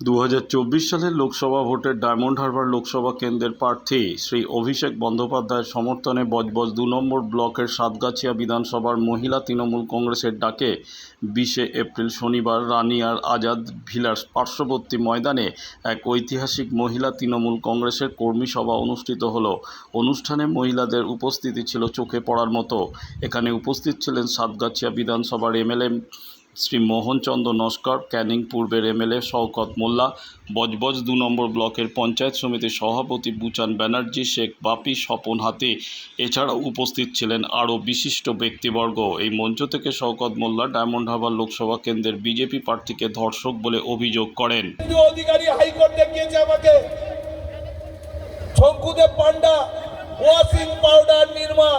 চব্বিশ সালের লোকসভা ভোটের ডায়মন্ড হারবার লোকসভা কেন্দ্রের প্রার্থী শ্রী অভিষেক বন্দ্যোপাধ্যায়ের সমর্থনে বজবজ দু নম্বর ব্লকের সাতগাছিয়া বিধানসভার মহিলা তৃণমূল কংগ্রেসের ডাকে বিশে এপ্রিল শনিবার রানিয়ার আজাদ ভিলার পার্শ্ববর্তী ময়দানে এক ঐতিহাসিক মহিলা তৃণমূল কংগ্রেসের কর্মী সভা অনুষ্ঠিত হল। অনুষ্ঠানে মহিলাদের উপস্থিতি ছিল চোখে পড়ার মতো। এখানে উপস্থিত ছিলেন সাতগাছিয়া বিধানসভার এমএলএ শ্রী মোহনচন্দ্র নস্কর, ক্যানিং পূর্বের এমএলএ শওকত মোল্লা, বজবজ দু নম্বর ব্লকের পঞ্চায়েত সমিতির সভাপতি বুচান ব্যানার্জি, শেখ বাপি, স্বপন হাতি। এছাড়াও উপস্থিত ছিলেন আরও বিশিষ্ট ব্যক্তিবর্গ। এই মঞ্চ থেকে শওকত মোল্লা ডায়মন্ড হারবার লোকসভা কেন্দ্রের বিজেপি প্রার্থীকে ধর্ষক বলে অভিযোগ করেন। পান্ডা পাউডার নির্মা,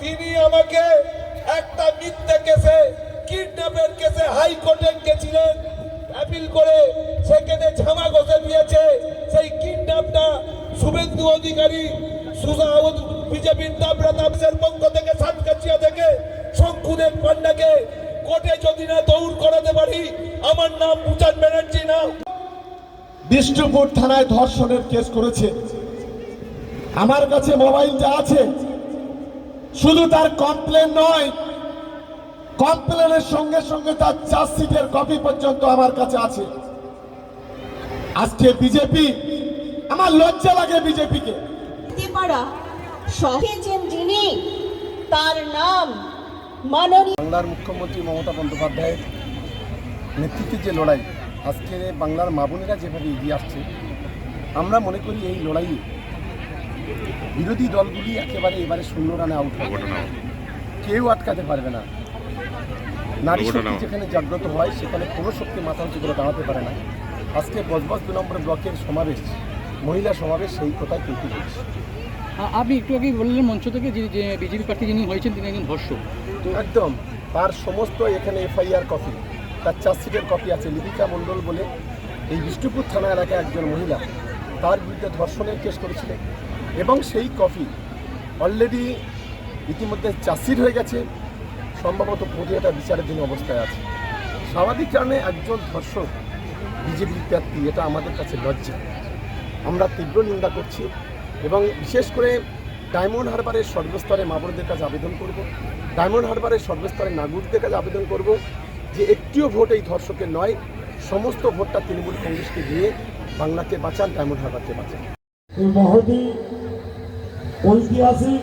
তিনি আমাকে একটা কেসে কিডন্যাপের কেসে হাইকোর্টে গেছিলেন অ্যাপিল করে সেখানে ঝামা ঘষে দিয়েছে। সেই কিডন্যাপটা শুভেন্দু অধিকারী সুজাউদ বিজেপির দাবরা তামসের পক্ষ থেকে সাতকাছিয়া থেকে শঙ্কুদেব পান্ডাকে কোর্টে যদি না দৌড় করাতে পারি, আমার নাম ভূটান ব্যানার্জি না। বিষ্ণুপুর থানায় ধর্ষণের কেস করেছে। আমার কাছে মোবাইলটা আছে। শুধু তার কমপ্লেন নয় কমপ্লেনের সঙ্গে সঙ্গে তার চার্জশিটের কপি পর্যন্ত আমার কাছে আছে। আজকে বিজেপি আমার লজ্জা লাগে বিজেপিকে। যিনি তার নাম মাননীয় বাংলার মুখ্যমন্ত্রী মমতা বন্দ্যোপাধ্যায়ের নেতৃত্বে যে লড়াই আজকে বাংলার মা বোনেরা যেভাবে এগিয়ে আসছে আমরা মনে করি এই লড়াইয়ে বিরোধী দলগুলি একেবারে এবারে শূন্য রানে আউট হবে। কেউ আটকাতে পারবে না। নারী শক্তি যেখানে জাগ্রত হয় সেখানে কোনো শক্তি মাথা উঁচু করে দাঁড়াতে পারে না। আজকে বজবজ দু নম্বর ব্লকের সমাবেশ মহিলা সমাবেশ সেই কথাই কিন্তু বলছি। আপনি একটু আগেই বললেন মঞ্চ থেকে যে যে বিজেপি প্রার্থী যিনি হয়েছেন তিনি একজন ধর্ষক তো একদম তার সমস্ত এখানে এফআইআর কপি তার চার্জশিটের কপি আছে লিপিকা মণ্ডল বলে। এই বিষ্ণুপুর থানা এলাকায় একজন মহিলা তার বিরুদ্ধে ধর্ষণের কেস করেছিলেন। এবং সেই কপি অলরেডি ইতিমধ্যে চার্জশিট হয়ে গেছে। সম্ভবত প্রক্রিয়াটা বিচারের জন্য অবস্থায় আছে। স্বাভাবিক কারণে একজন ধর্ষক বিজেপি প্রার্থী, এটা আমাদের কাছে লজ্জা। আমরা তীব্র নিন্দা করছি এবং বিশেষ করে ডায়মন্ড হারবারের সর্বস্তরে মা বোনদের কাছে আবেদন করব, ডায়মন্ড হারবারের সর্বস্তরে নাগরিকদের কাছে আবেদন করব যে একটিও ভোট এই ধর্ষকের নয়, সমস্ত ভোটটা তৃণমূল কংগ্রেসকে দিয়ে বাংলাকে বাঁচান, ডায়মন্ড হারবারকে বাঁচান। ঐতিহাসিক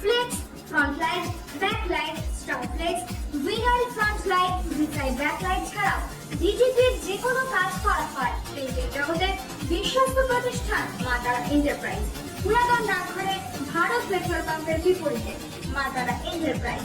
flex front light back light, star flex vinyl front light ভিসাই back light ছাড়াও ডিজিপির যে কোনো কাজ করা হয় প্রিন্টিং জগতের বিশ্বস্ত প্রতিষ্ঠান মাতারা এন্টারপ্রাইজ পুরাতন ডাকঘরে ভারত পেট্রোল পাম্পের বিপরীতে মাতারা এন্টারপ্রাইজ